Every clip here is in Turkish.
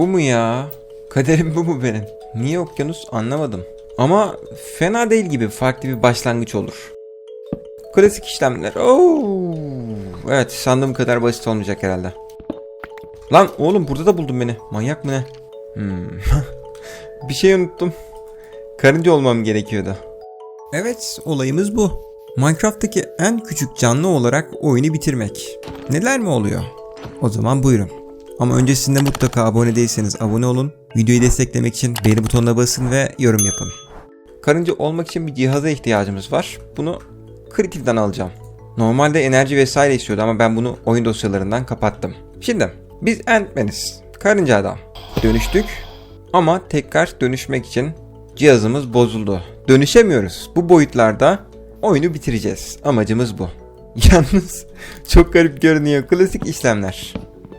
Bu mu ya? Kaderim bu mu benim? Niye okyanus anlamadım. Ama fena değil gibi farklı bir başlangıç olur. Klasik işlemler. Oo. Evet sandığım kadar basit olmayacak herhalde. Lan oğlum burada da buldun beni. Manyak mı ne? Hmm. bir şey unuttum. Karınca olmam gerekiyordu. Evet olayımız bu. Minecraft'taki en küçük canlı olarak oyunu bitirmek. Neler mi oluyor? O zaman buyurun. Ama öncesinde mutlaka abone değilseniz abone olun. Videoyu desteklemek için beğeni butonuna basın ve yorum yapın. Karınca olmak için bir cihaza ihtiyacımız var. Bunu Creative'den alacağım. Normalde enerji vesaire istiyordu ama ben bunu oyun dosyalarından kapattım. Şimdi biz Ant-Man'iz. Karınca adam. Dönüştük ama tekrar dönüşmek için cihazımız bozuldu. Dönüşemiyoruz. Bu boyutlarda oyunu bitireceğiz. Amacımız bu. Yalnız çok garip görünüyor. Klasik işlemler.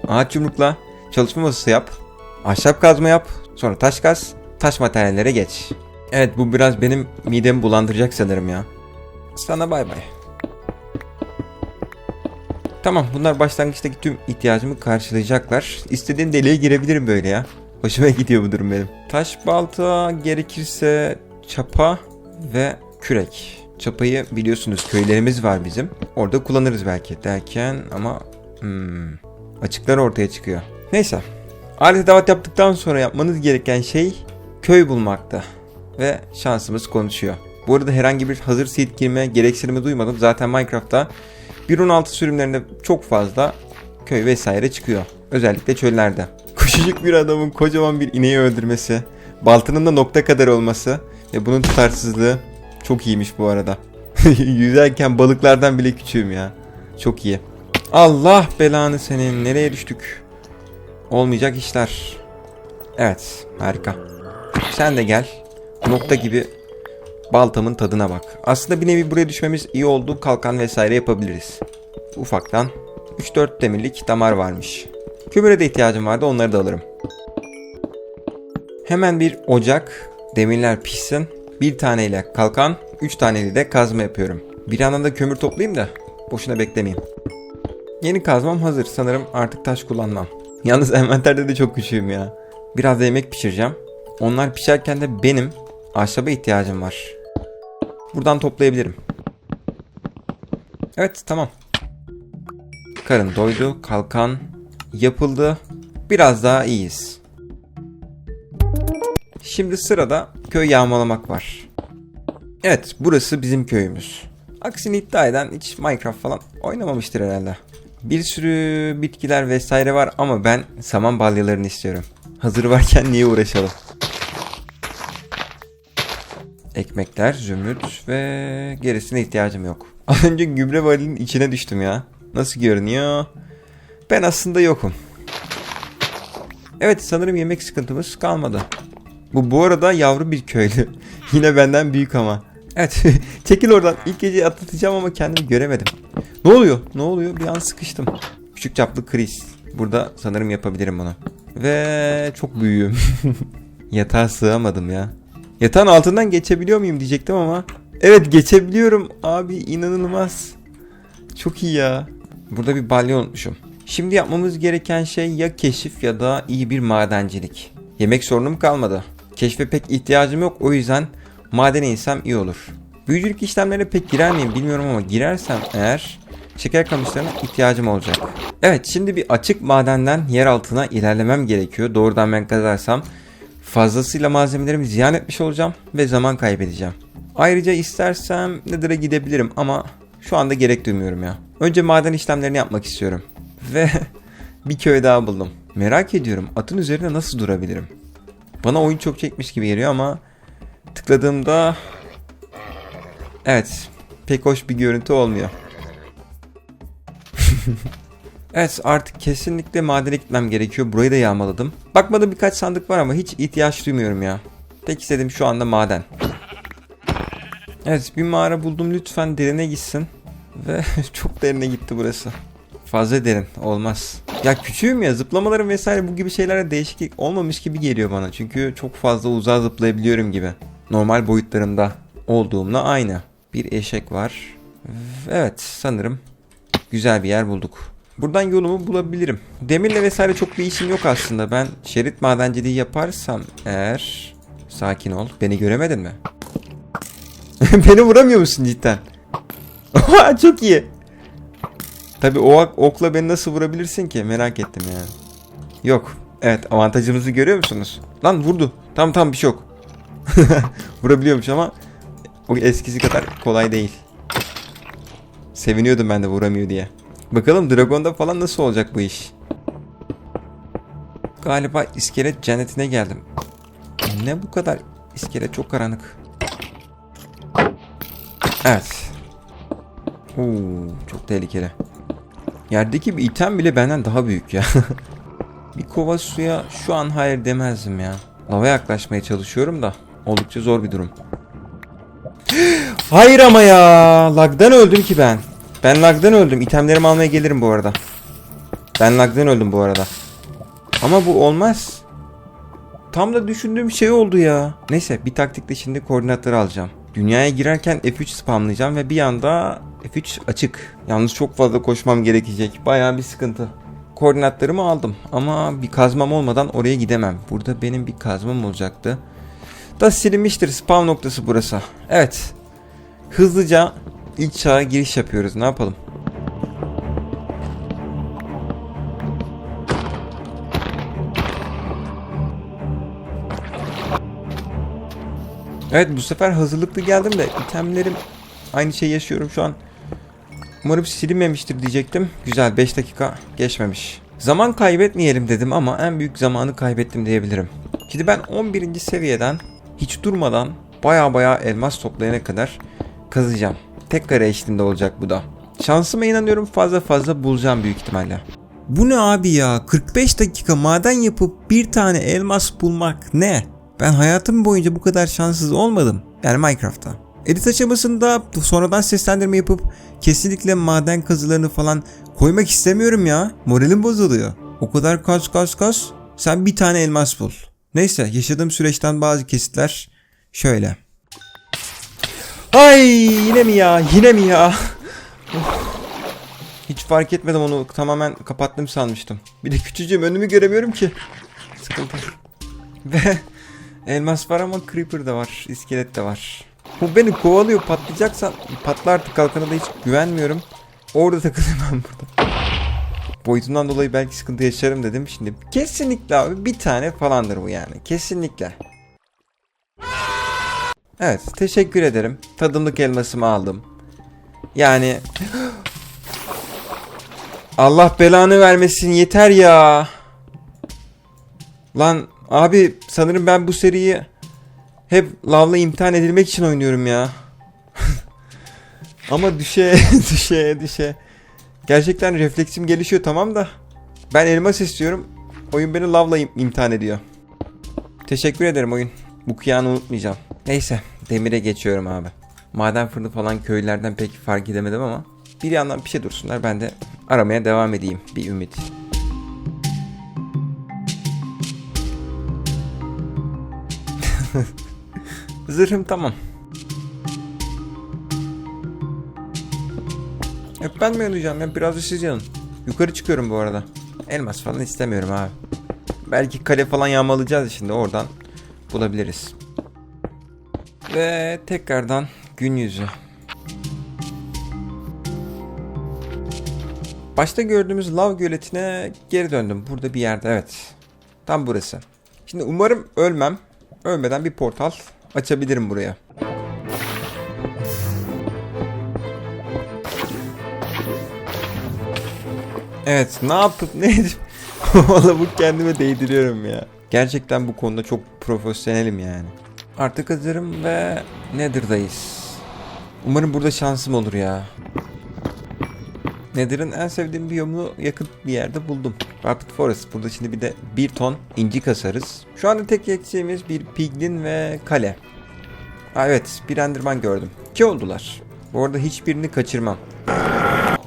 Ağaç yumrukla çalışma masası yap. Ahşap kazma yap. Sonra taş kaz. Taş materyallere geç. Evet bu biraz benim midemi bulandıracak sanırım ya. Sana bay bay. Tamam bunlar başlangıçtaki tüm ihtiyacımı karşılayacaklar. İstediğim deliğe girebilirim böyle ya. Hoşuma gidiyor bu durum benim. Taş balta gerekirse çapa ve kürek. Çapayı biliyorsunuz köylerimiz var bizim. Orada kullanırız belki derken ama hmm, açıklar ortaya çıkıyor. Neyse. Alet davet yaptıktan sonra yapmanız gereken şey köy bulmakta. Ve şansımız konuşuyor. Bu arada herhangi bir hazır seed girme gereksinimi duymadım. Zaten Minecraft'ta 1.16 sürümlerinde çok fazla köy vesaire çıkıyor. Özellikle çöllerde. Küçücük bir adamın kocaman bir ineği öldürmesi, baltanın da nokta kadar olması ve bunun tutarsızlığı çok iyiymiş bu arada. Yüzerken balıklardan bile küçüğüm ya. Çok iyi. Allah belanı senin. Nereye düştük? Olmayacak işler. Evet, harika. Sen de gel. Nokta gibi baltamın tadına bak. Aslında bir nevi buraya düşmemiz iyi oldu. Kalkan vesaire yapabiliriz. Ufaktan 3-4 demirlik damar varmış. Kömüre de ihtiyacım vardı onları da alırım. Hemen bir ocak, demirler pişsin. Bir taneyle kalkan, üç taneyle de kazma yapıyorum. Bir yandan da kömür toplayayım da boşuna beklemeyeyim. Yeni kazmam hazır. Sanırım artık taş kullanmam. Yalnız envanterde de çok küçüğüm ya. Biraz da yemek pişireceğim. Onlar pişerken de benim ahşaba ihtiyacım var. Buradan toplayabilirim. Evet tamam. Karın doydu. Kalkan yapıldı. Biraz daha iyiyiz. Şimdi sırada köy yağmalamak var. Evet burası bizim köyümüz. Aksini iddia eden hiç Minecraft falan oynamamıştır herhalde. Bir sürü bitkiler vesaire var ama ben saman balyalarını istiyorum. Hazır varken niye uğraşalım? Ekmekler, zümrüt ve gerisine ihtiyacım yok. Az önce gübre varilinin içine düştüm ya. Nasıl görünüyor? Ben aslında yokum. Evet sanırım yemek sıkıntımız kalmadı. Bu bu arada yavru bir köylü. Yine benden büyük ama. Evet çekil oradan. İlk geceyi atlatacağım ama kendimi göremedim. Ne oluyor? Ne oluyor? Bir an sıkıştım. Küçük çaplı kriz. Burada sanırım yapabilirim bunu. Ve çok büyüğüm. Yatağa sığamadım ya. Yatağın altından geçebiliyor muyum diyecektim ama. Evet geçebiliyorum abi inanılmaz. Çok iyi ya. Burada bir balya unutmuşum. Şimdi yapmamız gereken şey ya keşif ya da iyi bir madencilik. Yemek sorunum kalmadı. Keşfe pek ihtiyacım yok o yüzden madene insem iyi olur. Büyücülük işlemlerine pek girer miyim bilmiyorum ama girersem eğer şeker kamışlarına ihtiyacım olacak. Evet şimdi bir açık madenden yer altına ilerlemem gerekiyor. Doğrudan ben kazarsam fazlasıyla malzemelerimi ziyan etmiş olacağım ve zaman kaybedeceğim. Ayrıca istersem Nether'a gidebilirim ama şu anda gerek duymuyorum ya. Önce maden işlemlerini yapmak istiyorum. Ve bir köy daha buldum. Merak ediyorum atın üzerine nasıl durabilirim? Bana oyun çok çekmiş gibi geliyor ama tıkladığımda evet pek hoş bir görüntü olmuyor. evet artık kesinlikle madene gitmem gerekiyor. Burayı da yağmaladım. Bakmadım birkaç sandık var ama hiç ihtiyaç duymuyorum ya. Tek istediğim şu anda maden. Evet bir mağara buldum lütfen derine gitsin. Ve çok derine gitti burası. Fazla derin olmaz. Ya küçüğüm ya zıplamalarım vesaire bu gibi şeylere değişiklik olmamış gibi geliyor bana. Çünkü çok fazla uzağa zıplayabiliyorum gibi. Normal boyutlarımda olduğumla aynı. Bir eşek var. Evet sanırım güzel bir yer bulduk. Buradan yolumu bulabilirim. Demirle vesaire çok bir işim yok aslında. Ben şerit madenciliği yaparsam eğer... Sakin ol. Beni göremedin mi? Beni vuramıyor musun cidden? Çok iyi. Tabi o ok- okla beni nasıl vurabilirsin ki? Merak ettim yani. Yok. Evet avantajımızı görüyor musunuz? Lan vurdu. Tam tam bir şey yok. Vurabiliyormuş ama o eskisi kadar kolay değil. Seviniyordum ben de vuramıyor diye. Bakalım Dragon'da falan nasıl olacak bu iş? Galiba iskelet cennetine geldim. Ne bu kadar iskelet çok karanlık. Evet. Oo, çok tehlikeli. Yerdeki bir item bile benden daha büyük ya. bir kova suya şu an hayır demezdim ya. Lava yaklaşmaya çalışıyorum da oldukça zor bir durum. hayır ama ya. Lag'dan öldüm ki ben. Ben lag'dan öldüm. İtemlerimi almaya gelirim bu arada. Ben lag'dan öldüm bu arada. Ama bu olmaz. Tam da düşündüğüm şey oldu ya. Neyse bir taktikle şimdi koordinatları alacağım. Dünyaya girerken F3 spamlayacağım ve bir anda F3 açık. Yalnız çok fazla koşmam gerekecek. Bayağı bir sıkıntı. Koordinatlarımı aldım ama bir kazmam olmadan oraya gidemem. Burada benim bir kazmam olacaktı. Da silinmiştir spam noktası burası. Evet. Hızlıca ilk çağa giriş yapıyoruz. Ne yapalım? Evet bu sefer hazırlıklı geldim de itemlerim aynı şey yaşıyorum şu an. Umarım silinmemiştir diyecektim. Güzel 5 dakika geçmemiş. Zaman kaybetmeyelim dedim ama en büyük zamanı kaybettim diyebilirim. Şimdi ben 11. seviyeden hiç durmadan baya baya elmas toplayana kadar kazacağım. Tek kare eşliğinde olacak bu da. Şansıma inanıyorum fazla fazla bulacağım büyük ihtimalle. Bu ne abi ya? 45 dakika maden yapıp bir tane elmas bulmak ne? Ben hayatım boyunca bu kadar şanssız olmadım. Yani Minecraft'ta. Edit aşamasında sonradan seslendirme yapıp kesinlikle maden kazılarını falan koymak istemiyorum ya. Moralim bozuluyor. O kadar kas kas kas. Sen bir tane elmas bul. Neyse yaşadığım süreçten bazı kesitler şöyle. Ay yine mi ya? Yine mi ya? Hiç fark etmedim onu tamamen kapattım sanmıştım. Bir de küçücüğüm önümü göremiyorum ki. Sıkıntı. Ve elmas var ama creeper de var, iskelet de var. Bu beni kovalıyor patlayacaksa patla artık kalkana da hiç güvenmiyorum. Orada takılayım ben burada. Boyutundan dolayı belki sıkıntı yaşarım dedim. Şimdi kesinlikle abi bir tane falandır bu yani. Kesinlikle. Evet teşekkür ederim. Tadımlık elmasımı aldım. Yani Allah belanı vermesin yeter ya. Lan abi sanırım ben bu seriyi hep lavla imtihan edilmek için oynuyorum ya. Ama düşe düşe düşe. Gerçekten refleksim gelişiyor tamam da. Ben elmas istiyorum. Oyun beni lavla im- imtihan ediyor. Teşekkür ederim oyun. Bu kıyanı unutmayacağım. Neyse demire geçiyorum abi. Maden fırını falan köylerden pek fark edemedim ama bir yandan bir şey dursunlar ben de aramaya devam edeyim bir ümit. Zırhım tamam. Hep ben mi yanacağım ya biraz da siz. Yukarı çıkıyorum bu arada. Elmas falan istemiyorum abi. Belki kale falan yağmalayacağız şimdi oradan bulabiliriz. Ve tekrardan gün yüzü. Başta gördüğümüz lav göletine geri döndüm. Burada bir yerde evet. Tam burası. Şimdi umarım ölmem. Ölmeden bir portal açabilirim buraya. Evet ne yapıp ne Valla bu kendime değdiriyorum ya. Gerçekten bu konuda çok profesyonelim yani. Artık hazırım ve Nether'dayız. Umarım burada şansım olur ya. Nether'ın en sevdiğim biyomunu yakın bir yerde buldum. Rapid Forest. Burada şimdi bir de bir ton inci kasarız. Şu anda tek eksiğimiz bir piglin ve kale. Aa, evet bir enderman gördüm. İki oldular. Bu arada hiçbirini kaçırmam.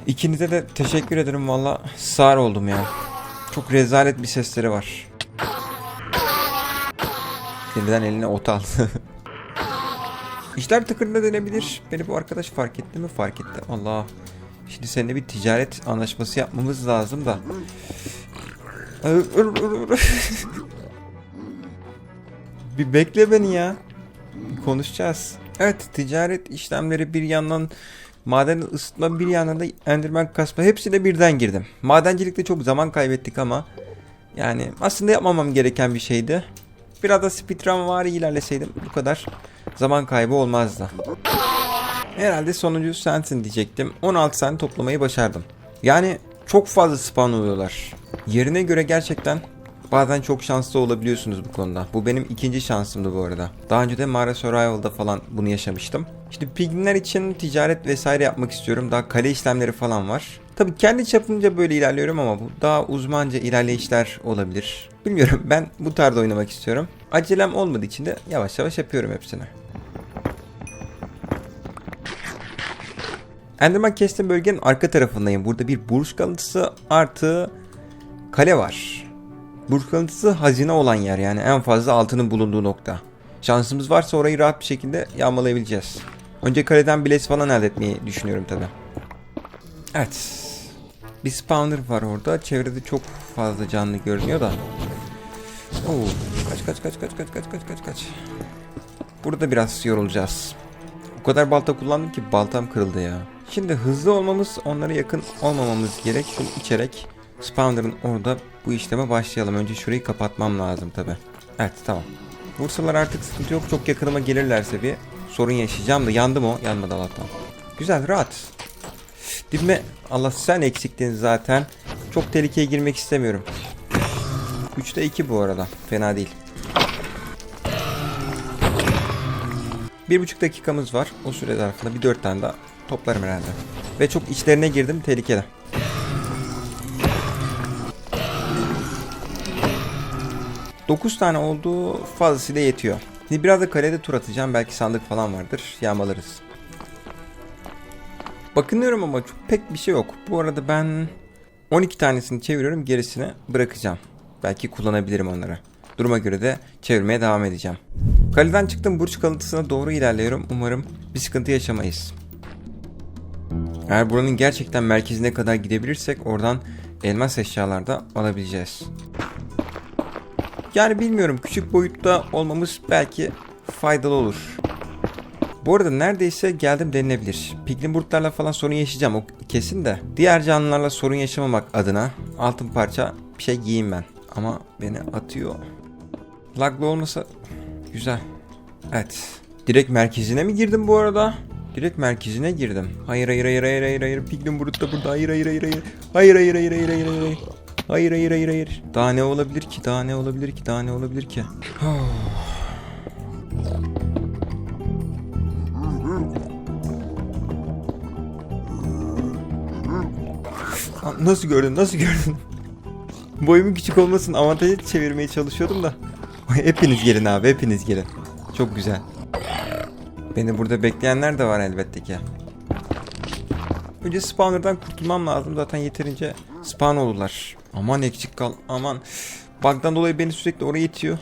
İkinize de teşekkür ederim valla. Sağır oldum ya. Çok rezalet bir sesleri var. Yeniden eline ot aldı. İşler tıkırında denebilir. Beni bu arkadaş fark etti mi? Fark etti. Allah. Şimdi seninle bir ticaret anlaşması yapmamız lazım da. bir bekle beni ya. Konuşacağız. Evet ticaret işlemleri bir yandan maden ısıtma bir yandan da endirmen kasma hepsine birden girdim. Madencilikte çok zaman kaybettik ama yani aslında yapmamam gereken bir şeydi. Biraz da speedrun var ilerleseydim bu kadar zaman kaybı olmazdı. Herhalde sonuncu sensin diyecektim. 16 sen toplamayı başardım. Yani çok fazla spawn oluyorlar. Yerine göre gerçekten bazen çok şanslı olabiliyorsunuz bu konuda. Bu benim ikinci şansımdı bu arada. Daha önce de Mara Survival'da falan bunu yaşamıştım. Şimdi piglinler için ticaret vesaire yapmak istiyorum. Daha kale işlemleri falan var. Tabii kendi çapımca böyle ilerliyorum ama bu daha uzmanca ilerleyişler olabilir. Bilmiyorum ben bu tarzda oynamak istiyorum. Acelem olmadığı için de yavaş yavaş yapıyorum hepsini. Enderman kestim bölgenin arka tarafındayım. Burada bir burç kalıntısı artı kale var. Burç kalıntısı hazine olan yer yani en fazla altının bulunduğu nokta. Şansımız varsa orayı rahat bir şekilde yağmalayabileceğiz. Önce kaleden biles falan elde etmeyi düşünüyorum tabi. Evet. Bir spawner var orada. Çevrede çok fazla canlı görünüyor da. Oo, kaç kaç kaç kaç kaç kaç kaç kaç kaç. Burada biraz yorulacağız. O kadar balta kullandım ki baltam kırıldı ya. Şimdi hızlı olmamız, onlara yakın olmamamız gerek. Şunu içerek spawner'ın orada bu işleme başlayalım. Önce şurayı kapatmam lazım tabi. Evet tamam. Vursalar artık sıkıntı yok. Çok yakınıma gelirlerse bir sorun yaşayacağım da yandım o. Yanmadı Allah'tan. Güzel rahat. Dibime Allah sen eksiktin zaten. Çok tehlikeye girmek istemiyorum. 3'te 2 bu arada. Fena değil. Bir buçuk dakikamız var. O süre zarfında bir dört tane daha toplarım herhalde. Ve çok içlerine girdim tehlikeli. Dokuz tane oldu fazlasıyla yetiyor. Şimdi biraz da kalede tur atacağım. Belki sandık falan vardır. Yağmalarız. Bakınıyorum ama çok pek bir şey yok. Bu arada ben 12 tanesini çeviriyorum. Gerisini bırakacağım. Belki kullanabilirim onları. Duruma göre de çevirmeye devam edeceğim. Kaleden çıktım burç kalıntısına doğru ilerliyorum. Umarım bir sıkıntı yaşamayız. Eğer buranın gerçekten merkezine kadar gidebilirsek oradan elmas eşyalar da alabileceğiz. Yani bilmiyorum küçük boyutta olmamız belki faydalı olur. Bu arada neredeyse geldim denilebilir. Piglinburtlarla falan sorun yaşayacağım o kesin de. Diğer canlılarla sorun yaşamamak adına altın parça bir şey giyeyim ben. Ama beni atıyor. Laglı olmasa güzel. Evet. Direkt merkezine mi girdim bu arada? Direkt merkezine girdim. Hayır hayır hayır hayır hayır hayır. Piglin Brut da burada. Hayır hayır hayır hayır. Hayır hayır hayır hayır hayır hayır. Hayır hayır hayır hayır. Daha ne olabilir ki? Daha ne olabilir ki? Daha ne olabilir ki? Nasıl gördün? Nasıl gördün? Boyumun küçük olmasın avantajı çevirmeye çalışıyordum da. hepiniz gelin abi hepiniz gelin. Çok güzel. Beni burada bekleyenler de var elbette ki. Önce spawner'dan kurtulmam lazım. Zaten yeterince spawn oldular. Aman eksik kal. Aman. Bug'dan dolayı beni sürekli oraya itiyor.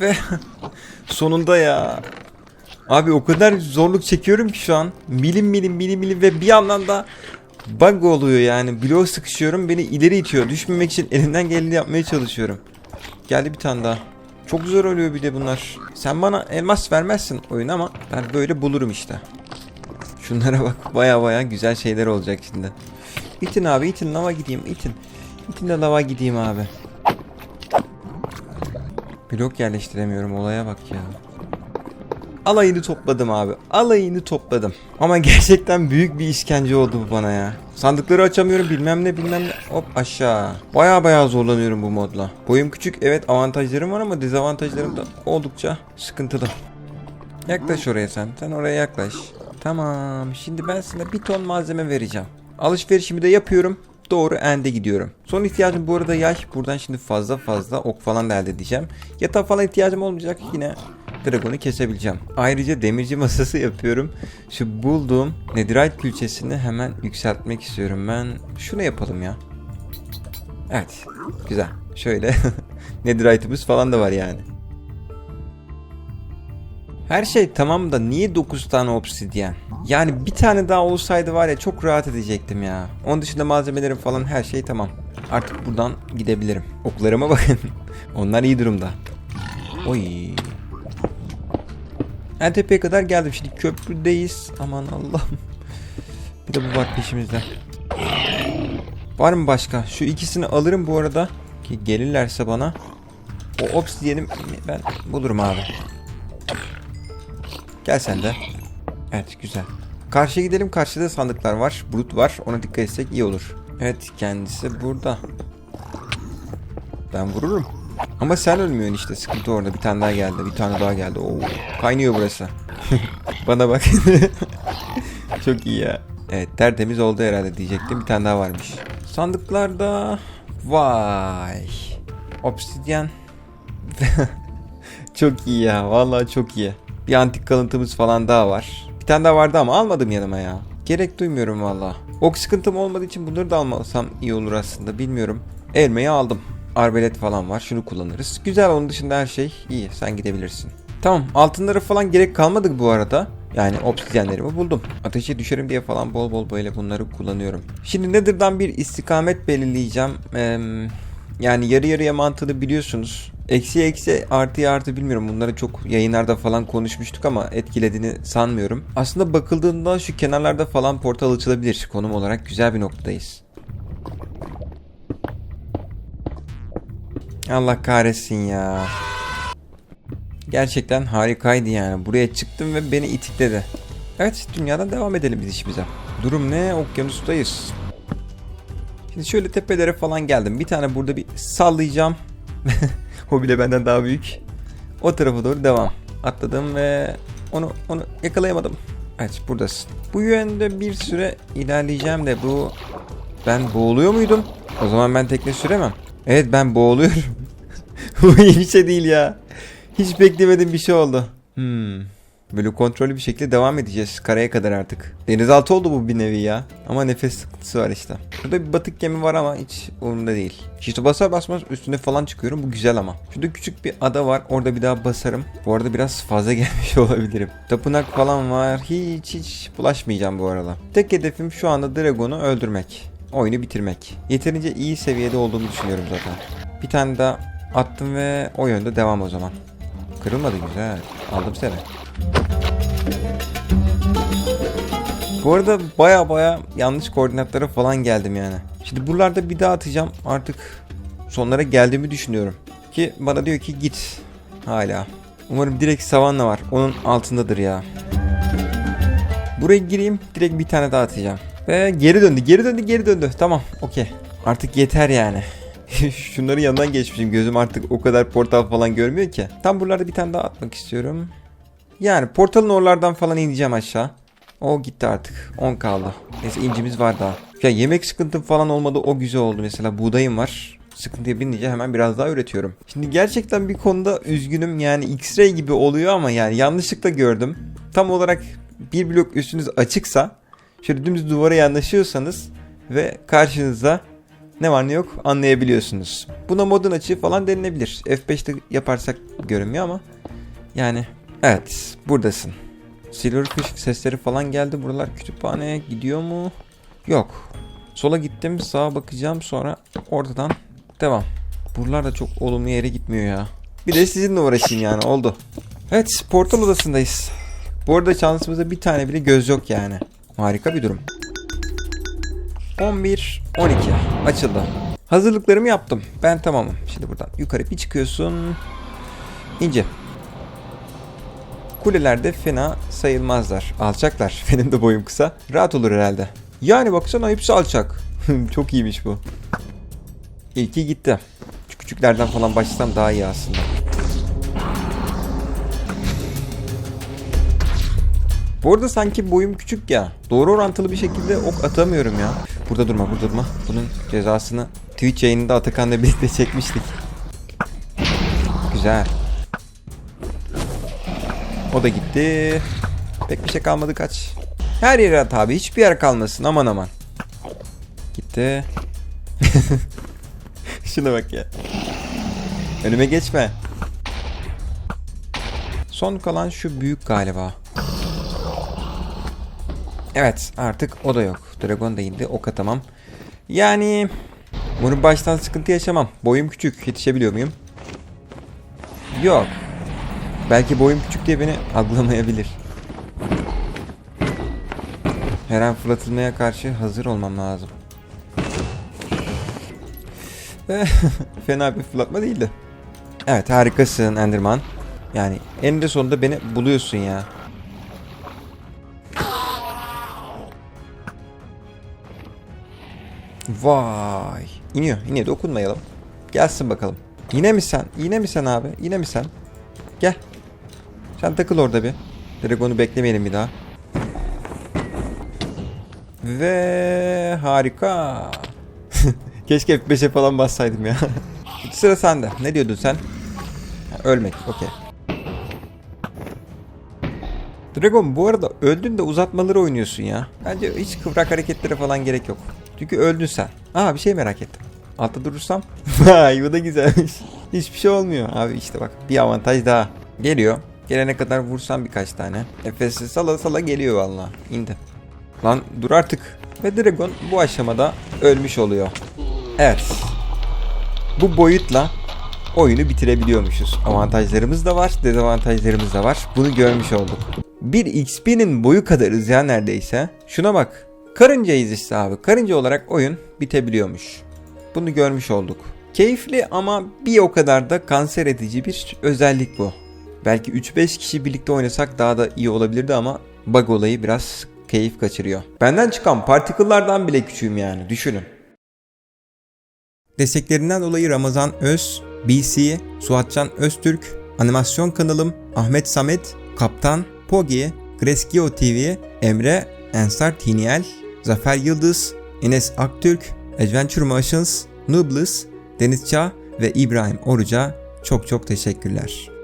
Ve sonunda ya. Abi o kadar zorluk çekiyorum ki şu an. Milim milim milim milim ve bir yandan da bug oluyor yani. Bloğa sıkışıyorum beni ileri itiyor. Düşmemek için elimden geleni yapmaya çalışıyorum. Geldi bir tane daha. Çok zor oluyor bir de bunlar. Sen bana elmas vermezsin oyun ama ben böyle bulurum işte. Şunlara bak baya baya güzel şeyler olacak şimdi. İtin abi itin lava gideyim itin. İtin de lava gideyim abi. Blok yerleştiremiyorum olaya bak ya. Alayını topladım abi. Alayını topladım. Ama gerçekten büyük bir işkence oldu bu bana ya. Sandıkları açamıyorum bilmem ne bilmem ne. Hop aşağı. Baya baya zorlanıyorum bu modla. Boyum küçük evet avantajlarım var ama dezavantajlarım da oldukça sıkıntılı. Yaklaş oraya sen. Sen oraya yaklaş. Tamam. Şimdi ben sana bir ton malzeme vereceğim. Alışverişimi de yapıyorum. Doğru ende gidiyorum. Son ihtiyacım bu arada yay. Buradan şimdi fazla fazla ok falan da elde edeceğim. Yatağa falan ihtiyacım olmayacak. Yine Dragon'u kesebileceğim. Ayrıca demirci masası yapıyorum. Şu bulduğum netherite külçesini hemen yükseltmek istiyorum ben. Şunu yapalım ya. Evet. Güzel. Şöyle. netherite'ımız falan da var yani. Her şey tamam da niye 9 tane obsidyen? Yani bir tane daha olsaydı var ya çok rahat edecektim ya. Onun dışında malzemelerim falan her şey tamam. Artık buradan gidebilirim. Oklarıma bakın. Onlar iyi durumda. Oy. En tepeye kadar geldim. Şimdi köprüdeyiz. Aman Allah'ım. Bir de bu var peşimizde. Var mı başka? Şu ikisini alırım bu arada. Ki gelirlerse bana. O obsidyenim ben bulurum abi. Gel sen de. Evet güzel. Karşıya gidelim. Karşıda sandıklar var. Brut var. Ona dikkat etsek iyi olur. Evet kendisi burada. Ben vururum. Ama sen ölmüyorsun işte. Sıkıntı orada. Bir tane daha geldi. Bir tane daha geldi. Oo, kaynıyor burası. Bana bak. Çok iyi ya. Evet tertemiz oldu herhalde diyecektim. Bir tane daha varmış. Sandıklarda vay. Obsidyen. çok iyi ya. Vallahi çok iyi. Bir antik kalıntımız falan daha var. Bir tane daha vardı ama almadım yanıma ya. Gerek duymuyorum valla. Ok sıkıntım olmadığı için bunları da almasam iyi olur aslında bilmiyorum. Elmayı aldım. Arbelet falan var. Şunu kullanırız. Güzel onun dışında her şey iyi. Sen gidebilirsin. Tamam altınlara falan gerek kalmadı bu arada. Yani obsidyenlerimi buldum. Ateşe düşerim diye falan bol bol böyle bunları kullanıyorum. Şimdi Nether'dan bir istikamet belirleyeceğim. Eee, yani yarı yarıya mantığını biliyorsunuz. Eksi eksi artı artı bilmiyorum. Bunları çok yayınlarda falan konuşmuştuk ama etkilediğini sanmıyorum. Aslında bakıldığında şu kenarlarda falan portal açılabilir. Konum olarak güzel bir noktadayız. Allah kahretsin ya. Gerçekten harikaydı yani. Buraya çıktım ve beni itikledi. Evet dünyadan devam edelim biz işimize. Durum ne? Okyanustayız. Şimdi şöyle tepelere falan geldim. Bir tane burada bir sallayacağım. o bile benden daha büyük. O tarafa doğru devam. Atladım ve onu onu yakalayamadım. Evet buradasın. Bu yönde bir süre ilerleyeceğim de bu ben boğuluyor muydum? O zaman ben tekne süremem. Evet ben boğuluyorum. bu iyi bir şey değil ya. Hiç beklemediğim bir şey oldu. Hmm. Böyle kontrollü bir şekilde devam edeceğiz karaya kadar artık. Denizaltı oldu bu bir nevi ya. Ama nefes sıkıntısı var işte. Burada bir batık gemi var ama hiç umurumda değil. İşte basar basmaz üstüne falan çıkıyorum. Bu güzel ama. Şurada küçük bir ada var. Orada bir daha basarım. Bu arada biraz fazla gelmiş olabilirim. Tapınak falan var. Hiç hiç bulaşmayacağım bu arada. Tek hedefim şu anda Dragon'u öldürmek. Oyunu bitirmek. Yeterince iyi seviyede olduğumu düşünüyorum zaten. Bir tane daha attım ve o yönde devam o zaman. Kırılmadı güzel. Aldım seni. Bu arada baya baya yanlış koordinatlara falan geldim yani. Şimdi buralarda bir daha atacağım. Artık sonlara geldiğimi düşünüyorum. Ki bana diyor ki git. Hala. Umarım direkt savanna var. Onun altındadır ya. Buraya gireyim. Direkt bir tane daha atacağım. Ve geri döndü. Geri döndü. Geri döndü. Tamam. Okey. Artık yeter yani. Şunların yanından geçmişim. Gözüm artık o kadar portal falan görmüyor ki. Tam buralarda bir tane daha atmak istiyorum. Yani portalın oralardan falan ineceğim aşağı. O gitti artık. 10 kaldı. Neyse incimiz var daha. Ya yemek sıkıntım falan olmadı. O güzel oldu. Mesela buğdayım var. Sıkıntıya binince hemen biraz daha üretiyorum. Şimdi gerçekten bir konuda üzgünüm. Yani X-ray gibi oluyor ama yani yanlışlıkla gördüm. Tam olarak bir blok üstünüz açıksa şöyle dümdüz duvara yanaşıyorsanız ve karşınızda ne var ne yok anlayabiliyorsunuz. Buna modun açığı falan denilebilir. F5'te yaparsak görünmüyor ama yani evet buradasın. Silverfish sesleri falan geldi. Buralar kütüphaneye gidiyor mu? Yok. Sola gittim sağa bakacağım sonra ortadan devam. Buralar da çok olumlu yere gitmiyor ya. Bir de sizinle uğraşayım yani oldu. Evet portal odasındayız. Bu arada şansımızda bir tane bile göz yok yani. Harika bir durum. 11, 12 açıldı. Hazırlıklarımı yaptım. Ben tamamım. Şimdi buradan yukarı bir çıkıyorsun. İnce. Kulelerde fena sayılmazlar. Alçaklar. Benim de boyum kısa. Rahat olur herhalde. Yani baksana hepsi alçak. Çok iyiymiş bu. İlki gitti. Şu küçüklerden falan başlasam daha iyi aslında. Bu arada sanki boyum küçük ya. Doğru orantılı bir şekilde ok atamıyorum ya. Burada durma, burada durma. Bunun cezasını Twitch yayınında Atakan'la birlikte çekmiştik. Güzel. O da gitti. Pek bir şey kalmadı kaç. Her yere at abi. Hiçbir yer kalmasın. Aman aman. Gitti. Şuna bak ya. Önüme geçme. Son kalan şu büyük galiba. Evet artık o da yok. Dragon da indi. Ok atamam. Yani bunu baştan sıkıntı yaşamam. Boyum küçük. Yetişebiliyor muyum? Yok. Belki boyum küçük diye beni algılamayabilir. Her an fırlatılmaya karşı hazır olmam lazım. Fena bir fırlatma değildi. Evet harikasın Enderman. Yani eninde sonunda beni buluyorsun ya. Vay. İniyor. İniyor. Dokunmayalım. Gelsin bakalım. Yine mi sen? Yine mi sen abi? Yine mi sen? Gel. Sen takıl orada bir. Dragon'u beklemeyelim bir daha. Ve harika. Keşke F5'e falan bassaydım ya. Sıra sende. Ne diyordun sen? Ölmek. Okey. Dragon bu arada öldün de uzatmaları oynuyorsun ya. Bence hiç kıvrak hareketlere falan gerek yok. Çünkü öldün sen. Aa bir şey merak ettim. Altta durursam. Vay bu da güzelmiş. Hiçbir şey olmuyor. Abi işte bak bir avantaj daha. Geliyor. Gelene kadar vursam birkaç tane. Efes'i sala sala geliyor valla. İndi. Lan dur artık. Ve Dragon bu aşamada ölmüş oluyor. Evet. Bu boyutla oyunu bitirebiliyormuşuz. Avantajlarımız da var, dezavantajlarımız da var. Bunu görmüş olduk. Bir XP'nin boyu kadarız ya neredeyse. Şuna bak. Karıncayız işte abi. Karınca olarak oyun bitebiliyormuş. Bunu görmüş olduk. Keyifli ama bir o kadar da kanser edici bir özellik bu. Belki 3-5 kişi birlikte oynasak daha da iyi olabilirdi ama bug olayı biraz keyif kaçırıyor. Benden çıkan particle'lardan bile küçüğüm yani düşünün. Desteklerinden dolayı Ramazan Öz, BC, Suatcan Öztürk, Animasyon kanalım, Ahmet Samet, Kaptan, Pogi, Greskio TV, Emre, Ensar Tiniel, Zafer Yıldız, Enes Aktürk, Adventure Motions, Nublus, Deniz Çağ ve İbrahim Oruç'a çok çok teşekkürler.